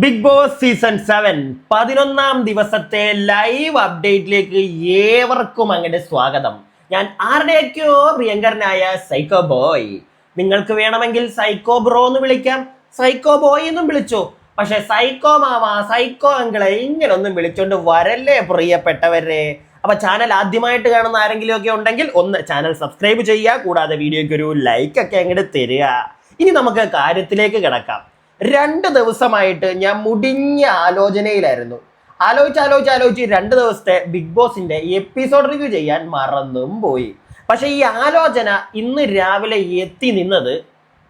Big boss season seven പതിനൊന്നാം ദിവസത്തെ live അപ്ഡേറ്റിലേക്ക് ഏവർക്കും അങ്ങനെ സ്വാഗതം. ഞാൻ ആരുടെയൊക്കെയോ പ്രിയങ്കരനായ സൈക്കോ ബോയ് നിങ്ങൾക്ക് വേണമെങ്കിൽ സൈക്കോ ബ്രോ എന്ന് വിളിക്കാം. സൈക്കോ ബോയ് എന്നും വിളിച്ചു. പക്ഷെ സൈക്കോ മാമ സൈക്കോ അങ്കിളെ ഇങ്ങനൊന്നും വിളിച്ചോണ്ട് വരല്ലേ പ്രിയപ്പെട്ടവരെ? അപ്പൊ ചാനൽ ആദ്യമായിട്ട് കാണുന്ന ആരെങ്കിലും ഒക്കെ ഉണ്ടെങ്കിൽ ഒന്ന് ചാനൽ സബ്സ്ക്രൈബ് ചെയ്യുക. കൂടാതെ വീഡിയോക്ക് ഒരു ലൈക്ക് ഒക്കെ അങ്ങോട്ട് തരിക. ഇനി നമുക്ക് കാര്യത്തിലേക്ക് കിടക്കാം. രണ്ട് ദിവസമായിട്ട് ഞാൻ മുടിഞ്ഞ ആലോചനയിലായിരുന്നു. ആലോചിച്ച് ആലോചിച്ച് ആലോചിച്ച് രണ്ട് ദിവസത്തെ ബിഗ് ബോസിന്റെ എപ്പിസോഡ് റിവ്യൂ ചെയ്യാൻ മറന്നും പോയി. പക്ഷെ ഈ ആലോചന ഇന്ന് രാവിലെ എത്തി നിന്നത്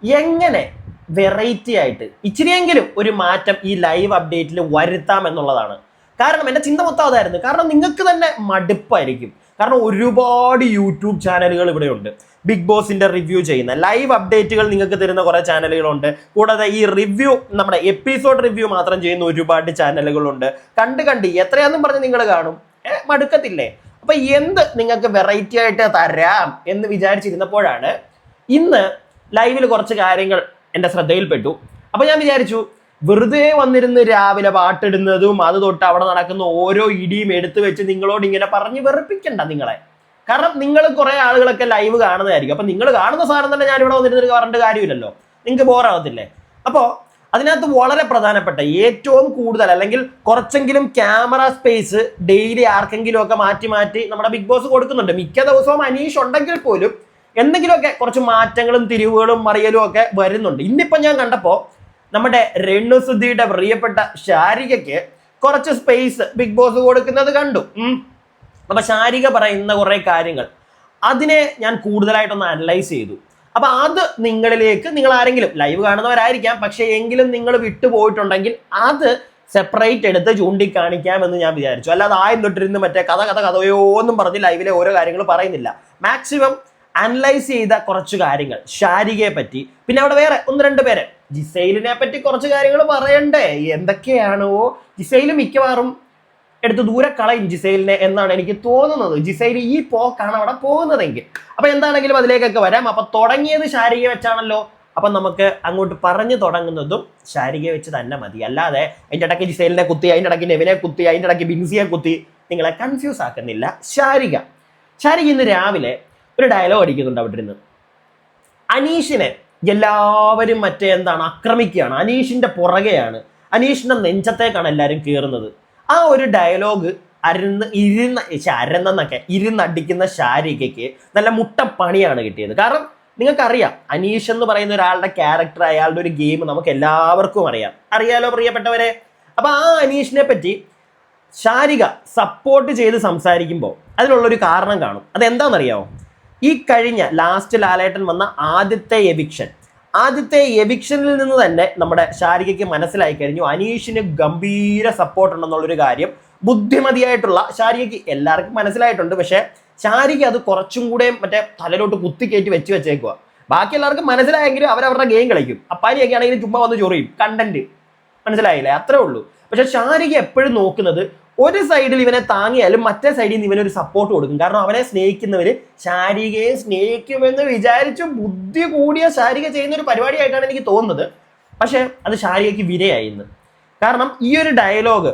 എങ്ങനെ വെറൈറ്റി ആയിട്ട് ഇച്ചിരിയെങ്കിലും ഒരു മാറ്റം ഈ ലൈവ് അപ്ഡേറ്റിൽ വരുത്താം എന്നുള്ളതാണ്. കാരണം എന്റെ ചിന്ത മൊത്തം അതായിരുന്നു. കാരണം നിങ്ങൾക്ക് തന്നെ മടുപ്പായിരിക്കും. കാരണം ഒരുപാട് യൂട്യൂബ് ചാനലുകൾ ഇവിടെയുണ്ട്. ബിഗ് ബോസിന്റെ റിവ്യൂ ചെയ്യുന്ന. ലൈവ് അപ്ഡേറ്റുകൾ നിങ്ങൾക്ക് തരുന്ന കുറേ ചാനലുകളുണ്ട് കൂടാതെ ഈ റിവ്യൂ നമ്മുടെ എപ്പിസോഡ് റിവ്യൂ മാത്രം ചെയ്യുന്ന ഒരുപാട് ചാനലുകളുണ്ട് കണ്ട് കണ്ട് എത്രയാന്നും പറഞ്ഞ് നിങ്ങൾ കാണും. മടുക്കത്തില്ലേ? അപ്പൊ എന്ത് നിങ്ങൾക്ക് വെറൈറ്റി ആയിട്ട് തരാം എന്ന് വിചാരിച്ചിരുന്നപ്പോഴാണ് ഇന്ന് ലൈവിൽ കുറച്ച് കാര്യങ്ങൾ എന്റെ ശ്രദ്ധയിൽപ്പെട്ടു. അപ്പൊ ഞാൻ വിചാരിച്ചു വെറുതെ വന്നിരുന്ന് രാവിലെ പാട്ടിടുന്നതും അത് തൊട്ട് അവിടെ നടക്കുന്ന ഓരോ ഇടിയും എടുത്തു വെച്ച് നിങ്ങളോട് ഇങ്ങനെ പറഞ്ഞ് വെറുപ്പിക്കണ്ട നിങ്ങളെ. കാരണം നിങ്ങൾ കുറെ ആളുകളൊക്കെ ലൈവ് കാണുന്നതായിരിക്കും. അപ്പൊ നിങ്ങൾ കാണുന്ന സാധനം തന്നെ ഞാൻ ഇവിടെ വന്നിരുന്നിട്ട് പറഞ്ഞിട്ട് കാര്യമില്ലല്ലോ. നിങ്ങൾക്ക് ബോറാവത്തില്ലേ? അപ്പോൾ അതിനകത്ത് വളരെ പ്രധാനപ്പെട്ട ഏറ്റവും കൂടുതൽ അല്ലെങ്കിൽ കുറച്ചെങ്കിലും ക്യാമറ സ്പേസ് ഡെയിലി ആർക്കെങ്കിലും ഒക്കെ മാറ്റി മാറ്റി നമ്മുടെ ബിഗ് ബോസ് കൊടുക്കുന്നുണ്ട്. മിക്ക ദിവസവും അനീഷ് ഉണ്ടെങ്കിൽ പോലും എന്തെങ്കിലുമൊക്കെ കുറച്ച് മാറ്റങ്ങളും തിരിവുകളും മറിയലും ഒക്കെ വരുന്നുണ്ട്. ഇന്നിപ്പം ഞാൻ കണ്ടപ്പോൾ നമ്മുടെ രേണുസുദ്ധിയുടെ പ്രിയപ്പെട്ട ശാരികയ്ക്ക് കുറച്ച് സ്പേസ് ബിഗ് ബോസ് കൊടുക്കുന്നത് കണ്ടു. അപ്പൊ ശാരിക പറയുന്ന കുറെ കാര്യങ്ങൾ. അതിനെ ഞാൻ കൂടുതലായിട്ടൊന്ന് അനലൈസ് ചെയ്തു. അപ്പൊ അത് നിങ്ങളിലേക്ക് നിങ്ങൾ ആരെങ്കിലും ലൈവ് കാണുന്നവരായിരിക്കാം. പക്ഷെ എങ്കിലും നിങ്ങൾ വിട്ടുപോയിട്ടുണ്ടെങ്കിൽ അത് സെപ്പറേറ്റ് എടുത്ത് ചൂണ്ടിക്കാണിക്കാം എന്ന് ഞാൻ വിചാരിച്ചു. അല്ലാതെ ആയം തൊട്ടിരുന്ന് മറ്റേ കഥ കഥ കഥയോ എന്നും പറഞ്ഞ് ലൈവിലെ ഓരോ കാര്യങ്ങൾ പറയുന്നില്ല. മാക്സിമം അനലൈസ് ചെയ്ത കുറച്ച് കാര്യങ്ങൾ. ഷാരികയെ പറ്റി. പിന്നെ അവിടെ വേറെ ഒന്ന് രണ്ട് പേരെ. ജിസൈലിനെ പറ്റി കുറച്ച് കാര്യങ്ങൾ പറയണ്ടേ? എന്തൊക്കെയാണോ? ജിസൈൽ മിക്കവാറും എടുത്ത് ദൂരെ കളയും ജിസൈലിനെ എന്നാണ് എനിക്ക് തോന്നുന്നത്. ജിസൈൽ ഈ പോക്കാണ് അവിടെ പോകുന്നതെങ്കിൽ. അപ്പൊ എന്താണെങ്കിലും അതിലേക്കൊക്കെ വരാം. അപ്പൊ തുടങ്ങിയത് ശാരിക വെച്ചാണല്ലോ. അപ്പൊ നമുക്ക് അങ്ങോട്ട് പറഞ്ഞു തുടങ്ങുന്നതും ശാരിക വെച്ച് തന്നെ മതി. അല്ലാതെ അതിന്റെ ഇടയ്ക്ക് ജിസൈലിനെ കുത്തി അതിന്റെ ഇടയ്ക്ക് നെവിനെ കുത്തി അതിന്റെ ഇടയ്ക്ക് ബിൻസിയെ കുത്തി നിങ്ങളെ കൺഫ്യൂസ് ആക്കുന്നില്ല. ശാരിക. ശാരിക ഇന്ന് രാവിലെ ഒരു ഡയലോഗ് അടിക്കുന്നുണ്ട് അവിടെ ഇരുന്ന്. അനീഷിനെ എല്ലാവരും മറ്റേ എന്താണ് ആക്രമിക്കുകയാണ്. അനീഷിന്റെ പുറകെയാണ്. അനീഷിന്റെ നെഞ്ചത്തേക്കാണ് എല്ലാവരും കയറുന്നത് ആ ഒരു ഡയലോഗ് അരുന്ന് ഇരുന്ന് ശ്ശെ, ഇരുന്നടിക്കുന്ന ശാരികയ്ക്ക് നല്ല മുട്ടപ്പണിയാണ് കിട്ടിയത്. കാരണം നിങ്ങൾക്കറിയാം അനീഷ് എന്ന് പറയുന്ന ഒരാളുടെ ക്യാരക്ടർ അയാളുടെ ഒരു ഗെയിം നമുക്ക് എല്ലാവർക്കും അറിയാം. അറിയാലോ പ്രിയപ്പെട്ടവരെ? അപ്പൊ ആ അനീഷിനെ പറ്റി ശാരിക സപ്പോർട്ട് ചെയ്ത് സംസാരിക്കുമ്പോൾ അതിനുള്ളൊരു കാരണം കാണും. അതെന്താണെന്നറിയാമോ ഈ കഴിഞ്ഞ ലാസ്റ്റ് ലാലേട്ടൻ വന്ന ആദ്യത്തെ എവിക്ഷൻ ആദ്യത്തെ എവിക്ഷനിൽ നിന്ന് തന്നെ നമ്മുടെ ശാരികയ്ക്ക് മനസ്സിലായി കഴിഞ്ഞു. അനീഷിന് ഗംഭീര സപ്പോർട്ട് ഉണ്ടെന്നുള്ളൊരു കാര്യം ബുദ്ധിമതിയായിട്ടുള്ള ശാരികയ്ക്ക് എല്ലാവർക്കും മനസ്സിലായിട്ടുണ്ട്. പക്ഷേ ശാരിക അത് കുറച്ചും കൂടെ മറ്റേ തലയിലോട്ട് കുത്തിക്കയറ്റി വെച്ച് വെച്ചേക്കുക ബാക്കി എല്ലാവർക്കും മനസ്സിലായെങ്കിലും അവരവരുടെ ഗെയിം കളിക്കും. അപ്പാനിയൊക്കെ ആണെങ്കിൽ ചുമ്മാ വന്ന് ചൊറിയും. കണ്ടന്റ് മനസ്സിലായില്ലേ? അത്രേ ഉള്ളൂ. പക്ഷെ ശാരിക എപ്പോഴും നോക്കുന്നത് ഒരു സൈഡിൽ ഇവനെ താങ്ങിയാലും മറ്റേ സൈഡിൽ നിന്ന് ഇവനൊരു സപ്പോർട്ട് കൊടുക്കും. കാരണം അവനെ സ്നേഹിക്കുന്നവര് ശാരികയെ സ്നേഹിക്കുമെന്ന് വിചാരിച്ചു ബുദ്ധി കൂടിയ ശാരിക ചെയ്യുന്ന ഒരു പരിപാടിയായിട്ടാണ് എനിക്ക് തോന്നുന്നത്. പക്ഷേ അത് ശാരികയ്ക്ക് വിരയായി ഇന്ന്. കാരണം ഈ ഒരു ഡയലോഗ്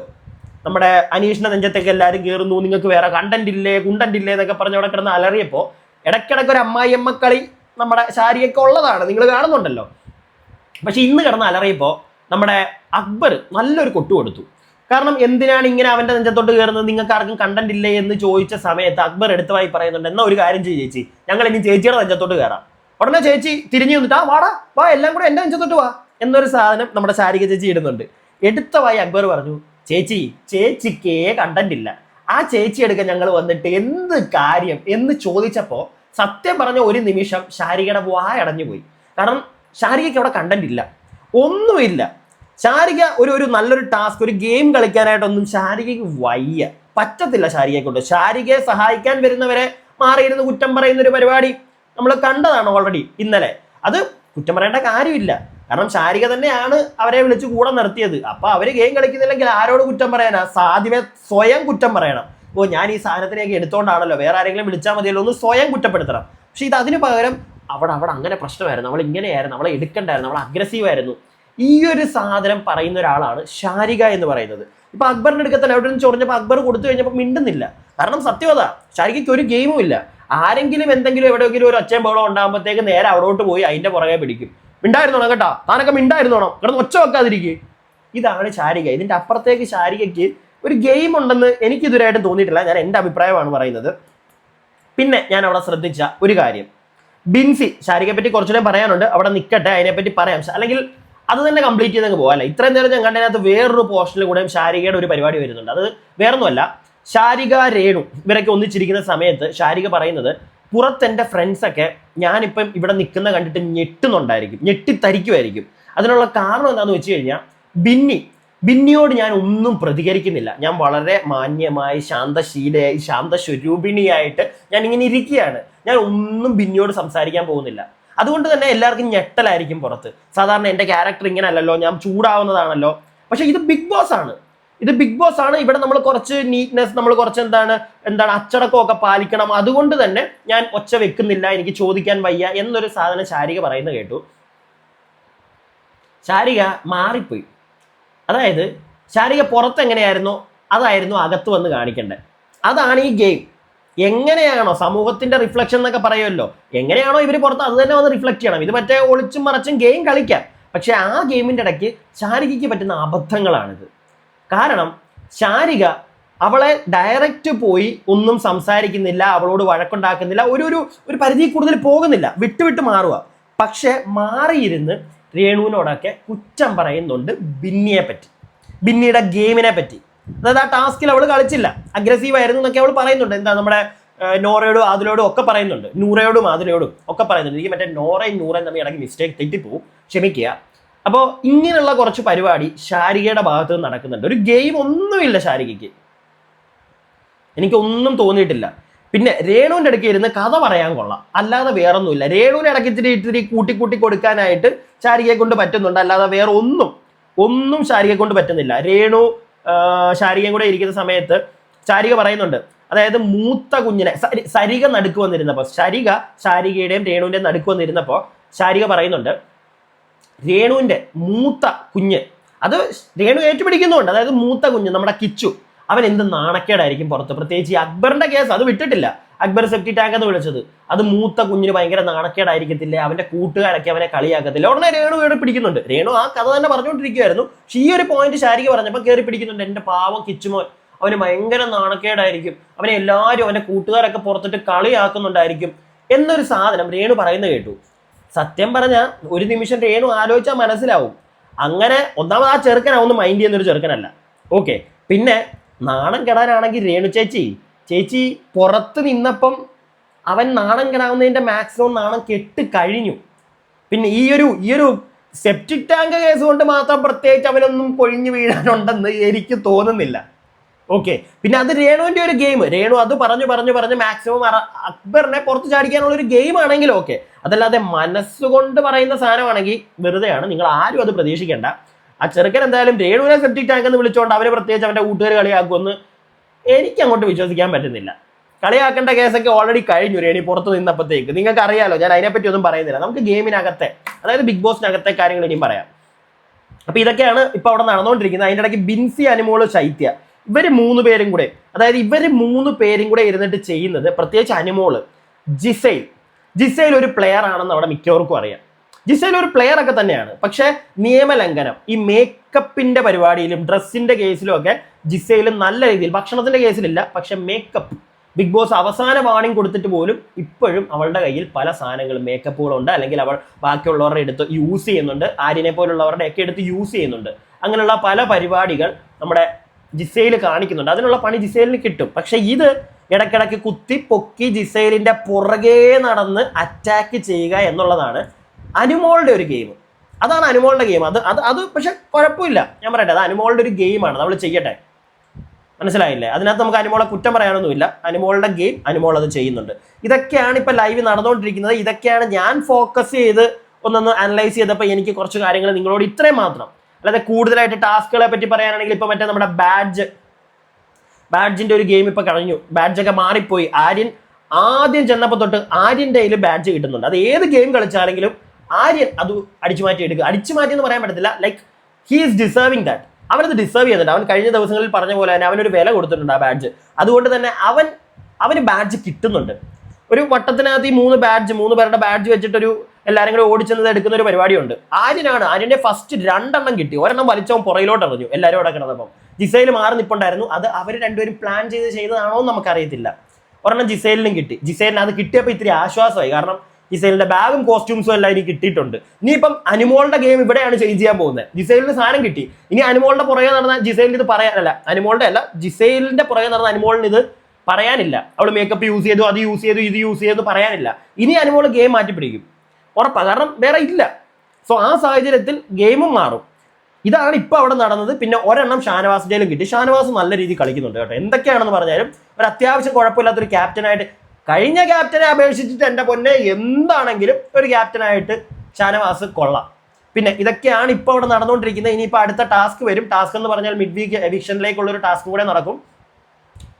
നമ്മുടെ അനീഷിന്റെ നെഞ്ചത്തേക്ക് എല്ലാവരും കയറുന്നു നിങ്ങൾക്ക് വേറെ കണ്ടന്റ് ഇല്ലേ കുണ്ടന്റ് ഇല്ലേ എന്നൊക്കെ പറഞ്ഞ് അവിടെ കിടന്ന് അലറിയപ്പോൾ ഇടയ്ക്കിടയ്ക്ക് ഒരു അമ്മായിയമ്മ കളി നമ്മുടെ ശാരികയ്ക്ക് ഉള്ളതാണ്. നിങ്ങൾ കാണുന്നുണ്ടല്ലോ. പക്ഷെ ഇന്ന് കിടന്ന് അലറിയപ്പോൾ നമ്മുടെ അക്ബർ നല്ലൊരു കൊട്ടു കൊടുത്തു. കാരണം എന്തിനാണ് ഇങ്ങനെ അവന്റെ നെഞ്ചത്തോട്ട് കയറുന്നത്? നിങ്ങൾക്ക് ആർക്കും കണ്ടന്റ് ഇല്ലേ എന്ന് ചോദിച്ച സമയത്ത് അക്ബർ എടുത്തുമായി പറയുന്നുണ്ട്. എന്നാ ഒരു കാര്യം ചെയ്യും ചേച്ചി. ഞങ്ങൾ ഇനി ചേച്ചിയുടെ നെഞ്ചത്തോട്ട് കയറാം. ഉടനെ ചേച്ചി തിരിഞ്ഞു നിന്നിട്ട് ആ വാടാ വാ എല്ലാം കൂടെ എന്റെ നെഞ്ചത്തോട്ട് വാ എന്നൊരു സാധനം നമ്മുടെ ശാരിക ചേച്ചി ഇടുന്നുണ്ട്. എടുത്തവായി അക്ബർ പറഞ്ഞു ചേച്ചി ചേച്ചിക്കേ കണ്ടന്റ് ഇല്ല. ആ ചേച്ചി എടുക്കാൻ ഞങ്ങൾ വന്നിട്ട് എന്ത് കാര്യം? എന്ന് ചോദിച്ചപ്പോൾ സത്യം പറഞ്ഞ ഒരു നിമിഷം ശാരികയുടെ വായടഞ്ഞു പോയി കാരണം ശാരികയ്ക്ക് അവിടെ കണ്ടന്റ് ഇല്ല. ഒന്നുമില്ല. ശാരിക ഒരു ഒരു നല്ലൊരു ടാസ്ക് ഒരു ഗെയിം കളിക്കാനായിട്ടൊന്നും ശാരികയ്ക്ക് വയ്യ. പറ്റത്തില്ല ശാരികയെ കൊണ്ട് ശാരികയെ സഹായിക്കാൻ വരുന്നവരെ മാറിയിരുന്ന് കുറ്റം പറയുന്ന ഒരു പരിപാടി നമ്മൾ കണ്ടതാണ് ഓൾറെഡി ഇന്നലെ. അത് കുറ്റം പറയേണ്ട കാര്യമില്ല. കാരണം ശാരിക തന്നെയാണ് അവരെ വിളിച്ച് കൂടെ നിർത്തിയത്. അപ്പൊ അവർ ഗെയിം കളിക്കുന്നില്ലെങ്കിൽ ആരോട് കുറ്റം പറയാനാ? സാധ്യമേ സ്വയം കുറ്റം പറയണം. ഓ ഞാൻ ഈ സാധനത്തിനെയൊക്കെ എടുത്തോണ്ടാണല്ലോ. വേറെ ആരെങ്കിലും വിളിച്ചാൽ മതിയല്ലോ ഒന്ന് സ്വയം കുറ്റപ്പെടുത്തണം. പക്ഷെ ഇത് അതിന് പകരം അവിടെ അവിടെ അങ്ങനെ പ്രശ്നമായിരുന്നു. നമ്മൾ ഇങ്ങനെയായിരുന്നു അവളെ എടുക്കണ്ടായിരുന്നു. നമ്മൾ അഗ്രസീവ് ആയിരുന്നു. ഈ ഒരു സാധനം പറയുന്ന ഒരാളാണ് ഷാരിക എന്ന് പറയുന്നത്. ഇപ്പൊ അക്ബറിന്റെ അടുക്ക നിന്ന് ചൊറിഞ്ഞപ്പോൾ അക്ബർ കൊടുത്തു കഴിഞ്ഞപ്പോൾ മിണ്ടുന്നില്ല. കാരണം സത്യവത ഷാരികയ്ക്ക് ഒരു ഗെയിമും ഇല്ല. ആരെങ്കിലും എന്തെങ്കിലും എവിടെയെങ്കിലും ഒരു ഒച്ചയും ബഹളം ഉണ്ടാകുമ്പോഴത്തേക്ക് നേരെ അവിടോട്ട് പോയി അതിന്റെ പുറകെ പിടിക്കും. മിണ്ടായിരുന്നോണം കേട്ടോ? താനൊക്കെ മിണ്ടായിരുന്നോണം? കിടന്ന് ഒച്ച വെക്കാതിരിക്കുക ഇതാണ് ശാരിക. ഇതിന്റെ അപ്പുറത്തേക്ക് ശാരികയ്ക്ക് ഒരു ഗെയിം ഉണ്ടെന്ന് എനിക്ക് ഇതുവരെയായിട്ടും തോന്നിയിട്ടില്ല. ഞാൻ എന്റെ അഭിപ്രായമാണ് പറയുന്നത്. പിന്നെ ഞാൻ അവിടെ ശ്രദ്ധിച്ച ഒരു കാര്യം. ബിൻസി ശാരികയെ പറ്റി കുറച്ചുകൂടെ പറയാനുണ്ട്. അവിടെ നിൽക്കട്ടെ അതിനെപ്പറ്റി പറയാം. അല്ലെങ്കിൽ അത് തന്നെ കംപ്ലീറ്റ് ചെയ്തങ്ങ് പോകാം അല്ല? ഇത്രയും നേരം ഞാൻ കണ്ടതിനകത്ത് വേറൊരു പോസ്റ്റിൽ കൂടെയും ശാരികയുടെ ഒരു പരിപാടി വരുന്നുണ്ട്. അത് വേറൊന്നുമല്ല. ശാരിക രേണു ഇവരൊക്കെ ഒന്നിച്ചിരിക്കുന്ന സമയത്ത് ശാരിക പറയുന്നത് പുറത്തെന്റെ ഫ്രണ്ട്സൊക്കെ ഞാനിപ്പം ഇവിടെ നിൽക്കുന്ന കണ്ടിട്ട് ഞെട്ടുന്നുണ്ടായിരിക്കും. ഞെട്ടിത്തരിക്കുമായിരിക്കും. അതിനുള്ള കാരണം എന്താണെന്ന് വെച്ച് കഴിഞ്ഞാൽ ബിന്നി ബിന്നിയോട് ഞാൻ ഒന്നും പ്രതികരിക്കുന്നില്ല. ഞാൻ വളരെ മാന്യമായി ശാന്തശീലയായി ശാന്തസ്വരൂപിണിയായിട്ട് ഞാൻ ഇങ്ങനെ ഇരിക്കുകയാണ്. ഞാൻ ഒന്നും ബിന്നിയോട് സംസാരിക്കാൻ പോകുന്നില്ല. അതുകൊണ്ട് തന്നെ എല്ലാവർക്കും ഞെട്ടലായിരിക്കും പുറത്ത്. സാധാരണ എന്റെ ക്യാരക്ടർ ഇങ്ങനെ അല്ലല്ലോ ഞാൻ ചൂടാവുന്നതാണല്ലോ. പക്ഷെ ഇത് ബിഗ് ബോസ് ആണ്. ഇത് ബിഗ് ബോസ് ആണ്. ഇവിടെ നമ്മൾ കുറച്ച് നീറ്റ്നെസ് നമ്മൾ കുറച്ച് എന്താണ് എന്താണ് അച്ചടക്കമൊക്കെ പാലിക്കണം. അതുകൊണ്ട് തന്നെ ഞാൻ ഒച്ച വെക്കുന്നില്ല എനിക്ക് ചോദിക്കാൻ വയ്യ എന്നൊരു സാധനം ശാരിക പറയുന്നത് കേട്ടു. ശാരിക മാറിപ്പോയി. അതായത് ശാരിക പുറത്ത് എങ്ങനെയായിരുന്നോ അതായിരുന്നു അകത്ത് വന്ന് കാണിക്കേണ്ടത് അതാണ് ഈ ഗെയിം എങ്ങനെയാണോ സമൂഹത്തിന്റെ റിഫ്ലക്ഷൻ എന്നൊക്കെ പറയുമല്ലോ. എങ്ങനെയാണോ ഇവർ പുറത്ത് അത് തന്നെ വന്ന് റിഫ്ലക്ട് ചെയ്യണം. ഇത് മറ്റേ ഒളിച്ചും മറച്ചും ഗെയിം കളിക്കാം. പക്ഷേ ആ ഗെയിമിന്റെ ഇടയ്ക്ക് ശാരികയ്ക്ക് പറ്റുന്ന അബദ്ധങ്ങളാണിത്. കാരണം ശാരിക അവളെ ഡയറക്റ്റ് പോയി ഒന്നും സംസാരിക്കുന്നില്ല അവളോട് വഴക്കുണ്ടാക്കുന്നില്ല ഒരു ഒരു ഒരു പരിധി കൂടുതൽ പോകുന്നില്ല. വിട്ടുവിട്ട് മാറുക. പക്ഷേ മാറിയിരുന്ന് രേണുവിനോടൊക്കെ കുറ്റം പറയുന്നുണ്ട് ബിന്നിയെ പറ്റി. ബിന്നിയുടെ ഗെയിമിനെ പറ്റി. അതായത് ആ ടാസ്കിൽ അവൾ കളിച്ചില്ല. അഗ്രസീവ് ആയിരുന്നു എന്നൊക്കെ അവൾ പറയുന്നുണ്ട്. എന്താ നമ്മുടെ നോറയോടും ആദിലോടും ഒക്കെ പറയുന്നുണ്ട്. നൂറയോടും ആദിലോടും ഒക്കെ പറയുന്നുണ്ട്. എനിക്ക് മറ്റേ നോറയും നൂറയും തമ്മിൽ ഇടയ്ക്ക് മിസ്റ്റേക്ക് തെറ്റിപ്പോവും. ക്ഷമിക്കുക. അപ്പോൾ ഇങ്ങനെയുള്ള കുറച്ച് പരിപാടി ശാരികയുടെ ഭാഗത്ത് നിന്ന് നടക്കുന്നുണ്ട്. ഒരു ഗെയിം ഒന്നുമില്ല ശാരികയ്ക്ക്. എനിക്കൊന്നും തോന്നിയിട്ടില്ല. പിന്നെ രേണുവിന്റെ ഇടയ്ക്ക് ഇരുന്ന് കഥ പറയാൻ കൊള്ളാം. അല്ലാതെ വേറെ ഒന്നുമില്ല രേണുവിനെ ഇടയ്ക്ക് ഇത്തിരി ഇത്തിരി കൊടുക്കാനായിട്ട് ശാരികയെ കൊണ്ട് പറ്റുന്നുണ്ട്. അല്ലാതെ വേറെ ഒന്നും ഒന്നും ശാരികയെ കൊണ്ട് പറ്റുന്നില്ല. രേണു ശാരികയും കൂടെ ഇരിക്കുന്ന സമയത്ത് ശാരിക പറയുന്നുണ്ട്. അതായത് മൂത്ത കുഞ്ഞിനെ സരി- സരിക നടുക്ക് വന്നിരുന്നപ്പോൾ ശരിക ശാരികയുടെയും രേണുവിന്റെയും നടുക്ക് വന്നിരുന്നപ്പോൾ ശാരിക പറയുന്നുണ്ട് രേണുവിന്റെ മൂത്ത കുഞ്ഞ് അത് രേണു ഏറ്റുപിടിക്കുന്നുണ്ട്. അതായത് മൂത്ത കുഞ്ഞ് നമ്മുടെ കിച്ചു അവൻ എന്ത് നാണക്കേടായിരിക്കും പുറത്ത്. പ്രത്യേകിച്ച് ഈ അക്ബറിന്റെ കേസ് അത് വിട്ടിട്ടില്ല. അക്ബർ സെപ്റ്റി ടാങ്ക് എന്ന് വിളിച്ചത്. അത് മൂത്ത കുഞ്ഞിന് ഭയങ്കര നാണക്കേടായിരിക്കത്തില്ല? അവന്റെ കൂട്ടുകാരൊക്കെ അവനെ കളിയാക്കത്തില്ല? ഉടനെ രേണു കയറി പിടിക്കുന്നുണ്ട്. രേണു ആ കഥ തന്നെ പറഞ്ഞുകൊണ്ടിരിക്കുവായിരുന്നു. പക്ഷെ ഈ ഒരു പോയിന്റ് ശാരിക പറഞ്ഞപ്പോൾ കയറി പിടിക്കുന്നുണ്ട്. എന്റെ പാവം കിച്ചുമോൻ. അവന് ഭയങ്കര നാണക്കേടായിരിക്കും. അവനെ എല്ലാവരും അവന്റെ കൂട്ടുകാരൊക്കെ പുറത്തിട്ട് കളിയാക്കുന്നുണ്ടായിരിക്കും എന്നൊരു സാധനം രേണു പറയുന്നത് കേട്ടു. സത്യം പറഞ്ഞാൽ ഒരു നിമിഷം രേണു ആലോചിച്ചാൽ മനസ്സിലാവും. അങ്ങനെ ഒന്നാമത് ആ ചെറുക്കനാവുന്ന മൈൻഡ് ചെയ്യുന്ന ഒരു ചെറുക്കനല്ല. ഓക്കെ പിന്നെ നാണം കെടാനാണെങ്കിൽ രേണു ചേച്ചി ചേച്ചി പുറത്ത് നിന്നപ്പം അവൻ നാണം കിടാവുന്നതിന്റെ മാക്സിമം നാണം കെട്ട് കഴിഞ്ഞു. പിന്നെ ഈ ഒരു ഈ ഒരു സെപ്റ്റിക് ടാങ്ക് കേസ് കൊണ്ട് മാത്രം പ്രത്യേകിച്ച് അവനൊന്നും കൊഴിഞ്ഞു വീഴാനുണ്ടെന്ന് എനിക്ക് തോന്നുന്നില്ല. ഓക്കെ പിന്നെ അത് രേണുവിന്റെ ഒരു ഗെയിം രേണു അത് പറഞ്ഞു പറഞ്ഞു പറഞ്ഞ് മാക്സിമം അക്ബറിനെ പുറത്ത് ചാടിക്കാനുള്ള ഒരു ഗെയിം ആണെങ്കിൽ ഓക്കെ അതല്ലാതെ മനസ്സുകൊണ്ട് പറയുന്ന സാധനമാണെങ്കിൽ വെറുതെയാണ്. നിങ്ങൾ ആരും അത് പ്രതീക്ഷിക്കേണ്ട. ആ ചെറുക്കൻ എന്തായാലും രേണുവിനെ സെപ്റ്റിക് ടാങ്ക് എന്ന് വിളിച്ചുകൊണ്ട് അവനെ പ്രത്യേകിച്ച് അവന്റെ കൂട്ടുകാർ കളിയാക്കുമെന്ന് എനിക്ക് അങ്ങോട്ട് വിശ്വസിക്കാൻ പറ്റുന്നില്ല. കളിയാക്കേണ്ട കേസൊക്കെ ഓൾറെഡി കഴിഞ്ഞു രേണി പുറത്ത് നിന്നപ്പോഴത്തേക്ക്. നിങ്ങൾക്ക് അറിയാലോ ഞാൻ അതിനെപ്പറ്റി ഒന്നും പറയുന്നില്ല. നമുക്ക് ഗെയിമിനകത്തെ അതായത് ബിഗ് ബോസിനകത്തെ കാര്യങ്ങൾ ഇനിയും പറയാം. അപ്പൊ ഇതൊക്കെയാണ് ഇപ്പൊ അവിടെ നടന്നുകൊണ്ടിരിക്കുന്നത്. അതിന്റെ ഇടയ്ക്ക് ബിൻസി അനുമോൾ ശൈത്യ. ഇവർ മൂന്ന് പേരും കൂടെ അതായത് ഇവർ മൂന്ന് പേരും കൂടെ ഇരുന്നിട്ട് ചെയ്യുന്നത് പ്രത്യേകിച്ച് അനുമോൾ ജിസൈൽ. ജിസൈൽ ഒരു പ്ലെയർ ആണെന്ന് അവിടെ മിക്കവർക്കും അറിയാം. ജിസൈൽ ഒരു പ്ലെയർ ഒക്കെ തന്നെയാണ്. പക്ഷേ നിയമലംഘനം. ഈ മേക്കപ്പിന്റെ പരിപാടിയിലും ഡ്രസ്സിന്റെ കേസിലും ഒക്കെ ജിസൈൽ നല്ല രീതിയിൽ ഭക്ഷണത്തിന്റെ കേസിലില്ല പക്ഷെ മേക്കപ്പ് ബിഗ് ബോസ് അവസാന വാണിംഗ് കൊടുത്തിട്ട് പോലും ഇപ്പോഴും അവളുടെ കയ്യിൽ പല സാധനങ്ങളും മേക്കപ്പുകളുണ്ട് അല്ലെങ്കിൽ അവൾ ബാക്കിയുള്ളവരുടെ എടുത്ത് യൂസ് ചെയ്യുന്നുണ്ട്. ആര്യനെ പോലുള്ളവരുടെ ഒക്കെ എടുത്ത് യൂസ് ചെയ്യുന്നുണ്ട്. അങ്ങനെയുള്ള പല പരിപാടികൾ നമ്മുടെ ജിസയിൽ കാണിക്കുന്നുണ്ട്. അതിനുള്ള പണി ജിസൈലിന് കിട്ടും. പക്ഷെ ഇത് ഇടയ്ക്കിടയ്ക്ക് കുത്തി പൊക്കി ജിസൈലിന്റെ പുറകെ നടന്ന് അറ്റാക്ക് ചെയ്യുക എന്നുള്ളതാണ് അനുമോളുടെ ഒരു ഗെയിം. അതാണ് അനുമോളുടെ ഗെയിം. അത് അത് അത് പക്ഷെ കുഴപ്പമില്ല. ഞാൻ പറയട്ടെ അത് അനുമോളുടെ ഒരു ഗെയിമാണ്. നമ്മൾ ചെയ്യട്ടെ. മനസ്സിലായില്ലേ? അതിനകത്ത് നമുക്ക് അനുമോളെ കുറ്റം പറയാനൊന്നുമില്ല. അനുമോളുടെ ഗെയിം അനുമോൾ അത് ചെയ്യുന്നുണ്ട്. ഇതൊക്കെയാണ് ഇപ്പം ലൈവ് നടന്നുകൊണ്ടിരിക്കുന്നത്. ഇതൊക്കെയാണ് ഞാൻ ഫോക്കസ് ചെയ്ത് ഒന്നൊന്ന് അനലൈസ് ചെയ്തപ്പോൾ എനിക്ക് കുറച്ച് കാര്യങ്ങൾ നിങ്ങളോട് ഇത്രയും മാത്രം. അല്ലാതെ കൂടുതലായിട്ട് ടാസ്കുകളെ പറ്റി പറയാനാണെങ്കിൽ ഇപ്പം മറ്റേ നമ്മുടെ ബാഡ്ജ് ബാഡ്ജിന്റെ ഒരു ഗെയിം ഇപ്പോൾ കഴിഞ്ഞു. ബാഡ്ജൊക്കെ മാറിപ്പോയി. ആര്യൻ ആദ്യം ചെന്നപ്പോൾ തൊട്ട് ആര്യന്റെ കയ്യിൽ ബാഡ്ജ് കിട്ടുന്നുണ്ട്. അത് ഏത് ഗെയിം കളിച്ചാണെങ്കിലും ആര്യൻ അത് അടിച്ചു മാറ്റി എടുക്കുക. അടിച്ചു മാറ്റി എന്ന് പറയാൻ പറ്റത്തില്ല. Like he is deserving that അവനത് ഡിസേർവ് ചെയ്യുന്നുണ്ട് അവൻ കഴിഞ്ഞ ദിവസങ്ങളിൽ പറഞ്ഞ പോലെ തന്നെ അവനൊരു വില കൊടുത്തിട്ടുണ്ട് ആ ബാഡ്ജ് അതുകൊണ്ട് തന്നെ അവൻ അവന് ബാഡ്ജ് കിട്ടുന്നുണ്ട്. ഒരു വട്ടത്തിനകത്ത് ഈ മൂന്ന് ബാഡ്ജ് മൂന്ന് പേരുടെ ബാഡ്ജ് വെച്ചിട്ടൊരു എല്ലാവരും കൂടെ ഓടിച്ചെന്നത് എടുക്കുന്ന ഒരു പരിപാടിയുണ്ട്. ആര്യനാണ് ആര്യന്റെ ഫസ്റ്റ് രണ്ടെണ്ണം കിട്ടി. ഒരെണ്ണം വലിച്ചവൻ പുറയിലോട്ട് എറിഞ്ഞു. എല്ലാവരും അവിടെ കിടന്നപ്പം മാറി നിപ്പുണ്ടായിരുന്നു. അത് അവർ രണ്ടുപേരും പ്ലാൻ ചെയ്ത് ചെയ്തതാണോ എന്ന് നമുക്കറിയത്തില്ല. ഒരെണ്ണം ജിസൈലിനും കിട്ടി. ജിസൈലിന് അത് കിട്ടിയപ്പോൾ ഇത്തിരി ആശ്വാസമായി. കാരണം ജിസൈലിന്റെ ബാഗും കോസ്റ്റ്യൂംസും എല്ലാം ഇനി കിട്ടിയിട്ടുണ്ട്. ഇനിയിപ്പം അനുമോളുടെ ഗെയിം ഇവിടെയാണ് ചേഞ്ച് ചെയ്യാൻ പോകുന്നത്. ജിസൈലിന് സാധനം കിട്ടി. ഇനി അനുമോളുടെ പുറകെ നടന്ന ജിസൈലിന് ഇത് പറയാനല്ല. അനുമോളുടെ അല്ല ജിസൈലിന്റെ പുറകെ നടന്ന അനുമോളിന് ഇത് പറയാനില്ല. അവൾ മേക്കപ്പ് യൂസ് ചെയ്തു അത് യൂസ് ചെയ്തു ഇത് യൂസ് ചെയ്തു പറയാനില്ല. ഇനി അനുമോൾ ഗെയിം മാറ്റി പിടിക്കും ഉറപ്പാ. കാരണം വേറെ ഇല്ല. സോ ആ സാഹചര്യത്തിൽ ഗെയിമും മാറും. ഇതാണ് ഇപ്പോൾ അവിടെ നടന്നത്. പിന്നെ ഒരെണ്ണം ഷാനവാസിന്റെയിലും കിട്ടി. ഷാനവാസ് നല്ല രീതിയിൽ കളിക്കുന്നുണ്ട് കേട്ടോ. എന്തൊക്കെയാണെന്ന് പറഞ്ഞാലും ഒരു അത്യാവശ്യം കുഴപ്പമില്ലാത്തൊരു ക്യാപ്റ്റനായിട്ട് കഴിഞ്ഞ ക്യാപ്റ്റനെ അപേക്ഷിച്ചിട്ട് എന്റെ പൊന്നെ എന്താണെങ്കിലും ഒരു ക്യാപ്റ്റനായിട്ട് ഷാനവാസ് കൊള്ളാം. പിന്നെ ഇതൊക്കെയാണ് ഇപ്പോൾ അവിടെ നടന്നുകൊണ്ടിരിക്കുന്നത്. ഇനിയിപ്പോൾ അടുത്ത ടാസ്ക് വരും. ടാസ്ക് എന്ന് പറഞ്ഞാൽ മിഡ് വീക്ക് എവിക്ഷനിലേക്കുള്ള ഒരു ടാസ്ക് കൂടെ നടക്കും.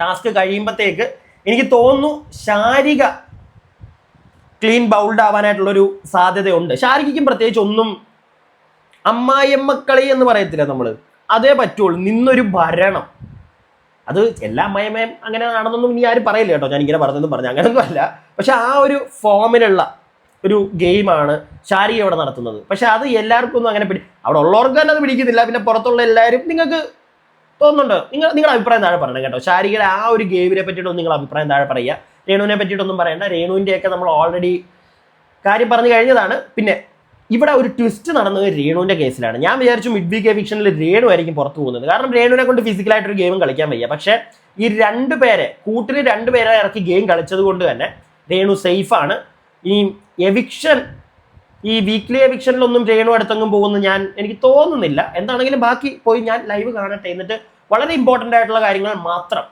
ടാസ്ക് കഴിയുമ്പോഴത്തേക്ക് എനിക്ക് തോന്നുന്നു ശാരിക ക്ലീൻ ബൗൾഡ് ആവാനായിട്ടുള്ളൊരു സാധ്യതയുണ്ട്. ശാരികയ്ക്കും പ്രത്യേകിച്ച് ഒന്നും അമ്മായിയമ്മക്കളി എന്ന് പറയത്തില്ല നമ്മൾ അതേ പറ്റുള്ളൂ. നിന്നൊരു ഭരണം. അത് എല്ലാ അമ്മയമ്മയും അങ്ങനെ ആണെന്നൊന്നും ഇനി ആരും പറയില്ല കേട്ടോ. ഞാൻ ഇങ്ങനെ പറഞ്ഞതെന്നും പറഞ്ഞു അങ്ങനെയൊന്നും അല്ല. പക്ഷെ ആ ഒരു ഫോമിലുള്ള ഒരു ഗെയിമാണ് ശാരിക അവിടെ നടത്തുന്നത്. പക്ഷെ അത് എല്ലാവർക്കും ഒന്നും അങ്ങനെ പിടി അവിടെ ഉള്ളവർക്ക് തന്നെ അത് പിടിക്കുന്നില്ല പിന്നെ പുറത്തുള്ള എല്ലാവരും നിങ്ങൾക്ക് തോന്നുന്നുണ്ട്? നിങ്ങൾ നിങ്ങളുടെ അഭിപ്രായം താഴെ പറയണം കേട്ടോ. ശാരികയുടെ ആ ഒരു ഗെയിമിനെ പറ്റിയിട്ടൊന്നും നിങ്ങൾ അഭിപ്രായം താഴെ പറയുക. രേണുവിനെ പറ്റിയിട്ടൊന്നും പറയണ്ട. രേണുവിന്റെയൊക്കെ നമ്മൾ ഓൾറെഡി കാര്യം പറഞ്ഞു കഴിഞ്ഞതാണ്. പിന്നെ ഇവിടെ ഒരു ട്വിസ്റ്റ് നടന്നത് രേണുവിന്റെ കേസിലാണ്. ഞാൻ വിചാരിച്ചു മിഡ് വീക്ക് എവിക്ഷനിൽ രേണു ആയിരിക്കും പുറത്തു പോകുന്നത്. കാരണം രേണുവിനെ കൊണ്ട് ഫിസിക്കലായിട്ട് ഒരു ഗെയിം കളിക്കാൻ വയ്യ. പക്ഷേ ഈ രണ്ടു പേരെ കൂട്ടിന് രണ്ട് പേരെ ഇറക്കി ഗെയിം കളിച്ചത് കൊണ്ട് തന്നെ രേണു സേഫാണ് ഈ എവിക്ഷൻ ഈ വീക്ക്ലി എവിക്ഷനിലൊന്നും രേണു അടുത്തെങ്ങും പോകുന്നു ഞാൻ എനിക്ക് തോന്നുന്നില്ല. എന്താണെങ്കിലും ബാക്കി പോയി ഞാൻ ലൈവ് കാണട്ടെ എന്നിട്ട് വളരെ ഇമ്പോർട്ടന്റ് ആയിട്ടുള്ള കാര്യങ്ങൾ മാത്രം.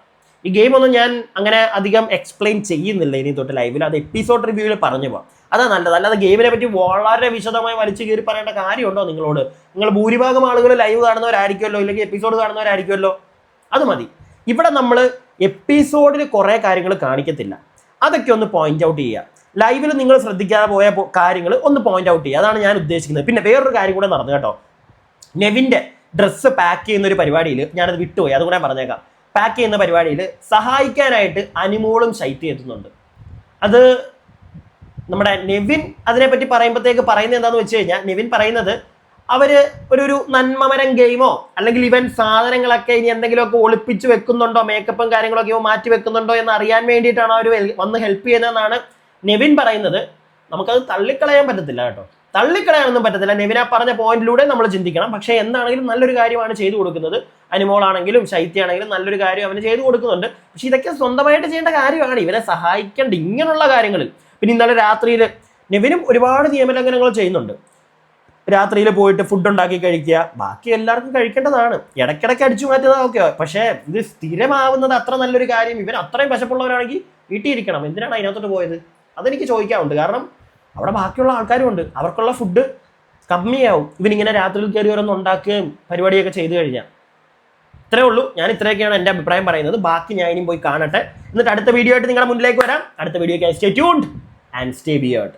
ഈ ഗെയിം ഒന്നും ഞാൻ അങ്ങനെ അധികം എക്സ്പ്ലെയിൻ ചെയ്യുന്നില്ല ഇനി തൊട്ട് ലൈവിൽ അത് എപ്പിസോഡ് റിവ്യൂവിൽ പറഞ്ഞു പോവാം. അതാ നല്ലത്. അല്ലാതെ ഗെയിമിനെ പറ്റി വളരെ വിശദമായി വലിച്ചു കയറി പറയേണ്ട കാര്യമുണ്ടോ നിങ്ങളോട്? നിങ്ങൾ ഭൂരിഭാഗം ആളുകൾ ലൈവ് കാണുന്നവരായിരിക്കുമല്ലോ ഇല്ലെങ്കിൽ എപ്പിസോഡ് കാണുന്നവരായിരിക്കുമല്ലോ? അത് മതി. ഇവിടെ നമ്മൾ എപ്പിസോഡിൽ കുറേ കാര്യങ്ങൾ കാണിക്കത്തില്ല. അതൊക്കെ ഒന്ന് പോയിന്റ് ഔട്ട് ചെയ്യുക. ലൈവിൽ നിങ്ങൾ ശ്രദ്ധിക്കാതെ പോയ കാര്യങ്ങൾ ഒന്ന് പോയിന്റ് ഔട്ട് ചെയ്യുക. അതാണ് ഞാൻ ഉദ്ദേശിക്കുന്നത്. പിന്നെ വേറൊരു കാര്യം കൂടെ നടന്നു കേട്ടോ. നെവിന്റെ ഡ്രസ്സ് പാക്ക് ചെയ്യുന്ന ഒരു പരിപാടിയിൽ ഞാനത് വിട്ടുപോയി. അതുകൂടെ പറഞ്ഞേക്കാം. പാക്ക് ചെയ്യുന്ന പരിപാടിയിൽ സഹായിക്കാനായിട്ട് അനിമോളും ശൈത്യം എത്തുന്നുണ്ട്. അത് നമ്മുടെ നെവിൻ അതിനെപ്പറ്റി പറയുമ്പോഴത്തേക്ക് പറയുന്നത് എന്താന്ന് വെച്ച് കഴിഞ്ഞാൽ നെവിൻ പറയുന്നത് അവർ ഒരു ഒരു നന്മമരം ഗെയിമോ അല്ലെങ്കിൽ ഇവൻ സാധനങ്ങളൊക്കെ ഇനി എന്തെങ്കിലുമൊക്കെ ഒളിപ്പിച്ച് വെക്കുന്നുണ്ടോ മേക്കപ്പും കാര്യങ്ങളൊക്കെ ഇവ മാറ്റി വെക്കുന്നുണ്ടോ എന്ന് അറിയാൻ വേണ്ടിയിട്ടാണ് അവർ വന്ന് ഹെൽപ്പ് ചെയ്യുന്നതെന്നാണ് നെവിൻ പറയുന്നത്. നമുക്കത് തള്ളിക്കളയാൻ പറ്റത്തില്ല കേട്ടോ. തള്ളിക്കളയാനൊന്നും പറ്റത്തില്ല. നെവിന പറഞ്ഞ പോയിന്റിലൂടെ നമ്മൾ ചിന്തിക്കണം. പക്ഷേ എന്താണെങ്കിലും നല്ലൊരു കാര്യമാണ് ചെയ്തു കൊടുക്കുന്നത്. അനിമോളാണെങ്കിലും ശൈത്യാണെങ്കിലും നല്ലൊരു കാര്യം അവന് ചെയ്തു കൊടുക്കുന്നുണ്ട്. പക്ഷെ ഇതൊക്കെ സ്വന്തമായിട്ട് ചെയ്യേണ്ട കാര്യമാണ്. ഇവനെ സഹായിക്കേണ്ട ഇങ്ങനെയുള്ള കാര്യങ്ങളിൽ. പിന്നെ ഇന്നലെ രാത്രിയിൽ നിവിനും ഒരുപാട് നിയമലംഘനങ്ങൾ ചെയ്യുന്നുണ്ട്. രാത്രിയിൽ പോയിട്ട് ഫുഡ് ഉണ്ടാക്കി കഴിക്കുക ബാക്കി എല്ലാവർക്കും കഴിക്കേണ്ടതാണ്. ഇടയ്ക്കിടയ്ക്ക് അടിച്ചു മാറ്റുന്നത് ഓക്കെ പക്ഷേ ഇത് സ്ഥിരമാവുന്നത് അത്ര നല്ലൊരു കാര്യം ഇവൻ അത്രയും വിശപ്പുള്ളവരാണെങ്കിൽ വീട്ടിൽ ഇരിക്കണം എന്തിനാണ് അതിനകത്തോട്ട് പോയത്? അതെനിക്ക് ചോദിക്കാറുണ്ട് കാരണം അവിടെ ബാക്കിയുള്ള ആൾക്കാരും ഉണ്ട് അവർക്കുള്ള ഫുഡ് കമ്മിയാവും. ഇവനിങ്ങനെ രാത്രിയിൽ കയറി ഓരോന്ന് ഉണ്ടാക്കുകയും പരിപാടിയൊക്കെ ചെയ്തു കഴിഞ്ഞാൽ. ഇത്രേ ഉള്ളൂ. ഞാൻ ഇത്രയൊക്കെയാണ് എന്റെ അഭിപ്രായം പറയുന്നത്. ബാക്കി ഞാൻ ഇനിയും പോയി കാണട്ടെ. എന്നിട്ട് അടുത്ത വീഡിയോ ആയിട്ട് നിങ്ങളുടെ മുന്നിലേക്ക് വരാം. അടുത്ത video stay tuned and stay beard.